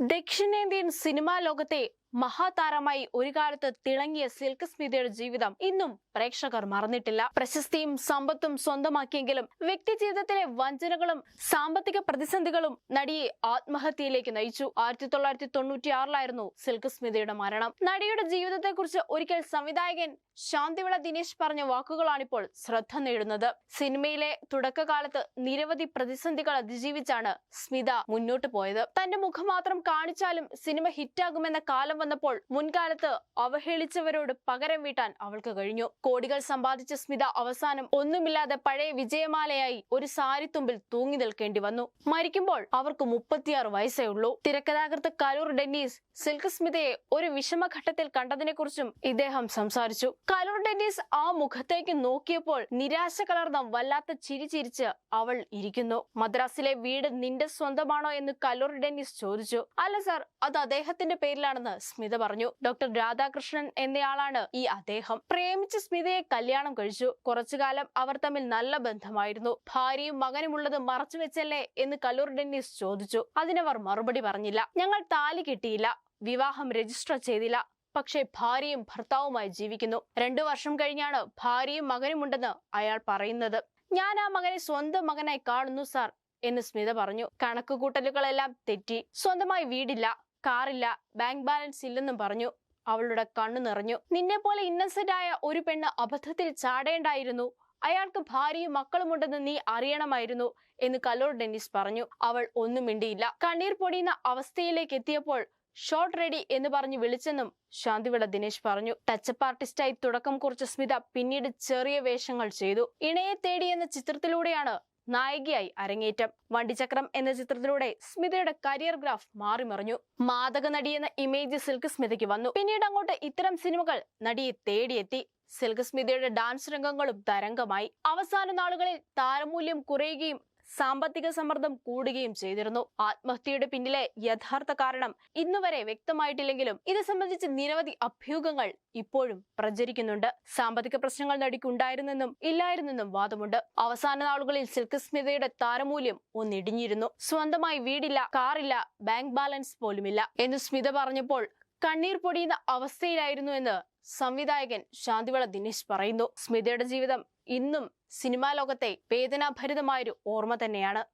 ദക്ഷിണേന്ത്യൻ സിനിമാ ലോകത്തെ മഹാതാരമായി ഒരു കാലത്ത് തിളങ്ങിയ സിൽക്ക് സ്മിതയുടെ ജീവിതം ഇന്നും പ്രേക്ഷകർ മറന്നിട്ടില്ല. പ്രശസ്തിയും സമ്പത്തും സ്വന്തമാക്കിയെങ്കിലും വ്യക്തി ജീവിതത്തിലെ വഞ്ചനകളും സാമ്പത്തിക പ്രതിസന്ധികളും നടിയെ ആത്മഹത്യയിലേക്ക് നയിച്ചു. ആയിരത്തി തൊള്ളായിരത്തി തൊണ്ണൂറ്റിയാറിലായിരുന്നു സിൽക്ക് സ്മിതയുടെ മരണം. നടിയുടെ ജീവിതത്തെക്കുറിച്ച് ഒരിക്കൽ സംവിധായകൻ ശാന്തിവിള ദിനേശ് പറഞ്ഞ വാക്കുകളാണിപ്പോൾ ശ്രദ്ധ നേടുന്നത്. സിനിമയിലെ തുടക്കകാലത്ത് നിരവധി പ്രതിസന്ധികൾ അതിജീവിച്ചാണ് സ്മിത മുന്നോട്ട് പോയത്. തന്റെ മുഖം മാത്രം കാണിച്ചാലും സിനിമ ഹിറ്റാകുമെന്ന കാലം വന്നപ്പോൾ മുൻകാലത്ത് അവഹേളിച്ചവരോട് പകരം വീട്ടാൻ അവൾക്ക് കഴിഞ്ഞു. കോടികൾ സമ്പാദിച്ച സ്മിത അവസാനം ഒന്നുമില്ലാതെ പഴയ വിജയമാലയായി ഒരു സാരിത്തുമ്പിൽ തൂങ്ങി നിൽക്കേണ്ടി വന്നു. മരിക്കുമ്പോൾ അവർക്ക് മുപ്പത്തിയാറ് വയസ്സേ ഉള്ളൂ. തിരക്കഥാകൃത്ത് കലൂർ ഡെന്നീസ് സിൽക്ക് സ്മിതയെ ഒരു വിഷമഘട്ടത്തിൽ കണ്ടതിനെക്കുറിച്ചും ഇദ്ദേഹം സംസാരിച്ചു. കലൂർ ഡെന്നീസ് ആ മുഖത്തേക്ക് നോക്കിയപ്പോൾ നിരാശ കലർന്ന വല്ലാത്ത ചിരി ചിരിച്ച് അവൾ ഇരിക്കുന്നു. മദ്രാസിലെ വീട് നിന്റെ സ്വന്തമാണോ എന്ന് കലൂർ ഡെന്നീസ് ചോദിച്ചു. അല്ല സാർ അത് അദ്ദേഹത്തിന്റെ പേരിലാണെന്ന് സ്മിത പറഞ്ഞു. ഡോക്ടർ രാധാകൃഷ്ണൻ എന്നയാളാണ് ഈ അദ്ദേഹം. പ്രേമിച്ച സ്മിതയെ കല്യാണം കഴിച്ചു. കുറച്ചുകാലം അവർ തമ്മിൽ നല്ല ബന്ധമായിരുന്നു. ഭാര്യയും മകനുമുള്ളത് മറച്ചു വെച്ചല്ലേ എന്ന് കലൂർ ഡെന്നിസ് ചോദിച്ചു. അതിനവർ മറുപടി പറഞ്ഞില്ല. ഞങ്ങൾ താലി കിട്ടിയില്ല. വിവാഹം രജിസ്റ്റർ ചെയ്തില്ല. പക്ഷേ ഭാര്യയും ഭർത്താവുമായി ജീവിക്കുന്നു. രണ്ടു വർഷം കഴിഞ്ഞാണ് ഭാര്യയും മകനുമുണ്ടെന്ന് അയാൾ പറയുന്നത്. ഞാൻ ആ മകനെ സ്വന്തം മകനായി കാണുന്നു സാർ എന്ന് സ്മിത പറഞ്ഞു. കണക്കുകൂട്ടലുകളെല്ലാം തെറ്റി. സ്വന്തമായി വീടില്ല. കാറില്ല ബാങ്ക് ബാലൻസ് ഇല്ലെന്നും പറഞ്ഞു. അവളുടെ കണ്ണു നിറഞ്ഞു. നിന്നെ പോലെ ഇന്നസെന്റ് ആയ ഒരു പെണ്ണ് അബദ്ധത്തിൽ ചാടേണ്ടായിരുന്നു. അയാൾക്ക് ഭാര്യയും മക്കളുമുണ്ടെന്ന് നീ അറിയണമായിരുന്നു എന്ന് കലോർ ഡെന്നിസ് പറഞ്ഞു. അവൾ ഒന്നും മിണ്ടിയില്ല. കണ്ണീർ പൊടിയുന്ന അവസ്ഥയിലേക്ക് എത്തിയപ്പോൾ ഷോർട്ട് റെഡി എന്ന് പറഞ്ഞ് വിളിച്ചെന്നും ശാന്തിവിള ദിനേശ് പറഞ്ഞു. ടച്ചപ്പ് ആർട്ടിസ്റ്റായി തുടക്കം കുറിച്ച സ്മിത പിന്നീട് ചെറിയ വേഷങ്ങൾ ചെയ്തു. ഇണയെ തേടി എന്ന ചിത്രത്തിലൂടെയാണ് നായികയായി അരങ്ങേറ്റം. വണ്ടിചക്രം എന്ന ചിത്രത്തിലൂടെ സ്മിതയുടെ കരിയർ ഗ്രാഫ് മാറിമറിഞ്ഞു. മാതക നടി എന്ന ഇമേജ് സിൽക്ക് സ്മിതയ്ക്ക് വന്നു. പിന്നീട് അങ്ങോട്ട് ഇത്തരം സിനിമകൾ നടിയെ തേടിയെത്തി. സിൽക്ക് സ്മിതയുടെ ഡാൻസ് രംഗങ്ങളും തരംഗമായി. അവസാന നാളുകളിൽ താരമൂല്യം കുറയുകയും സാമ്പത്തിക സമ്മർദ്ദം കൂടുകയും ചെയ്തിരുന്നു. ആത്മഹത്യയുടെ പിന്നിലെ യഥാർത്ഥ കാരണം ഇന്നുവരെ വ്യക്തമായിട്ടില്ലെങ്കിലും ഇത് സംബന്ധിച്ച് നിരവധി അഭ്യൂഹങ്ങൾ ഇപ്പോഴും പ്രചരിക്കുന്നുണ്ട്. സാമ്പത്തിക പ്രശ്നങ്ങൾ നടിക്കുണ്ടായിരുന്നെന്നും ഇല്ലായിരുന്നെന്നും വാദമുണ്ട്. അവസാന നാളുകളിൽ സിൽക്ക് സ്മിതയുടെ താരമൂല്യം ഒന്നിടിഞ്ഞിരുന്നു. സ്വന്തമായി വീടില്ല കാറില്ല ബാങ്ക് ബാലൻസ് പോലുമില്ല. എന്ന് സ്മിത പറഞ്ഞപ്പോൾ കണ്ണീർ പൊടിയുന്ന അവസ്ഥയിലായിരുന്നു എന്ന് സംവിധായകൻ ശാന്തിവള ദിനേശ് പറയുന്നു. സ്മിതയുടെ ജീവിതം ഇന്നും സിനിമാ ലോകത്തെ വേദനാഭരിതമായൊരു ഓർമ്മ തന്നെയാണ്.